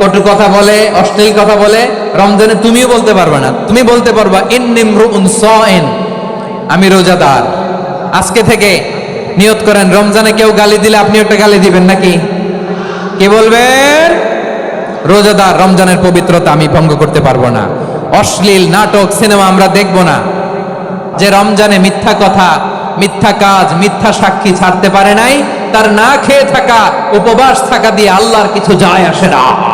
কটু কথা বলে, অশ্লীল কথা বলে, রমজানে তুমিও বলতে পারবে না। তুমি বলতে পারবা ইন্নিমরু উনসাএন আমি রোজাদার। আজকে থেকে নিয়ত করেন, রমজানে কেউ গালি দিলে আপনি একটা গালি দিবেন নাকি? কে বলবেন? রোজাদার, রমজানের পবিত্রতা আমি ভঙ্গ করতে পারব না। অশ্লীল নাটক, সিনেমা আমরা দেখব না। যে রমজানে মিথ্যা কথা, মিথ্যা কাজ, মিথ্যা সাক্ষী ছাড়তে পারে নাই, তার না খেয়ে থাকা, উপবাস থাকা দিয়ে আল্লাহর কিছু যায় আসে না।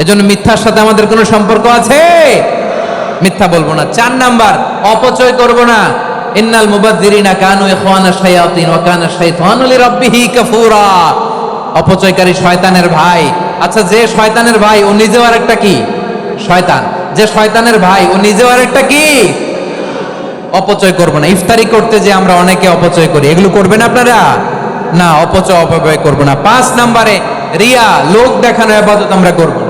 এজন্য মিথ্যার সাথে আমাদের কোনো সম্পর্ক আছে? মিথ্যা বলব না। চার নাম্বার, অপচয় করব না। ইন্নাল মুবাদ্দিরিনা কানু ইখওয়ানা শায়াতিন ওয়া কানা শাইতানু লিরাব্বিহি কাফুরা। অপচয়কারী শয়তানের ভাই। আচ্ছা যে শয়তানের ভাই, ও নিজেও আরেকটা কি? শয়তান। যে শয়তানের ভাই, ও নিজেও আরেকটা কি? অপচয় করব না। ইফতারি করতে যে আমরা অনেকে অপচয় করি। এগুলো করবেন আপনারা? না, অপচয়, অপব্যয় করব না। পাঁচ নাম্বারে, রিয়া, লোক দেখানো আবাদত আমরা করব না।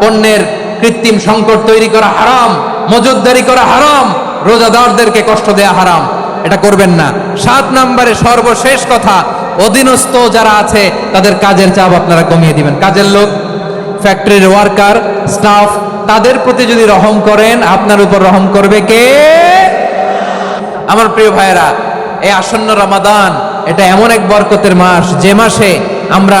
পণ্যের কৃত্রিম সংকট তৈরি করা হারাম মজুদদারি করা হারাম, রোজাদারদেরকে কষ্ট দেয়া হারাম। এটা করবেন না। সাত নম্বরে সর্বশেষ কথা, অধীনস্থ যারা আছে, তাদের কাজের চাপ আপনারা কমিয়ে দিবেন। কাজের লোক, ফ্যাক্টরির ওয়ার্কার, স্টাফ, তাদের প্রতি যদি রহম করেন, আপনার উপর রহম করবে কে? আমার প্রিয় ভাইয়েরা, এই আসন্ন রমাদান, এটা এমন এক বরকতের মাস। যে মাসে আমরা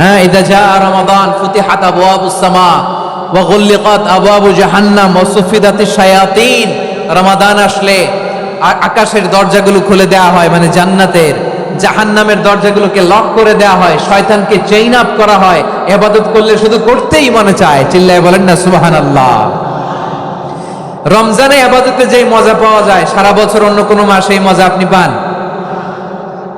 হ্যাঁ ইদা জা রমাদান, ফুতিহাত আবওয়াবুস সামা, ওয়া গুল্লিকাত আবওয়াবু জাহান্নাম, ওয়া সুফিদাতিশ শায়াতিন। রমাদান আসলে আকাশের দরজাগুলো খুলে দেওয়া হয় মানে জান্নাতের। জাহান্নামের দরজাগুলোকে লক করে দেওয়া হয়, শয়তানকে চেইন আপ করা হয় এবাদত করলে শুধু করতেই মনে চায়। চিল্লায় বলেন না, সুবহানাল্লাহ। রমজানে আবাদতে যেই মজা পাওয়া যায়, সারা বছর অন্য কোনো মাসে এই মজা আপনি পান।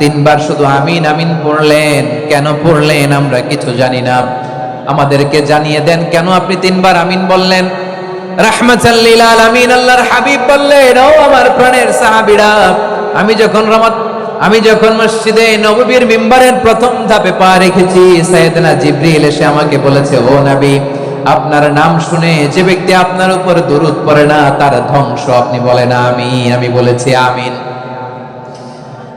তিনবার শুধু আমিন আমিন পড়লেন। কেন পড়লেন আমরা কিছু জানি না। আমাদেরকে জানিয়ে দেন, কেন আপনি তিনবার আমিন বললেন? আল্লাহর হাবিব বললেন, ও আমার আমি যখন আমি যখন মসজিদে প্রথম ধাপে পা রেখেছি আমাকে বলেছে, ও নবী, আপনার নাম শুনে যে ব্যক্তি আপনার উপর দরুদ পড়ে না, তার ধ্বংস আপনি বলেন, আমি আমি বলেছি আমিন।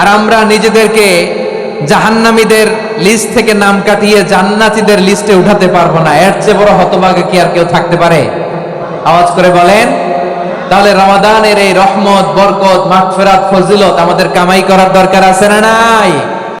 আর আমরা নিজেদেরকে জাহান্নামীদের লিস্ট থেকে নাম কাটিয়ে জান্নাতীদের লিস্টে উঠাতে পারব না। এর চেয়ে বড় হতভাগে কি আর কেউ থাকতে পারে? আওয়াজ করে বলেন, তাহলে রমাদানের এই রহমত, বরকত, মাগফিরাত, ফজিলত আমাদের কামাই করার দরকার আছে না নাই?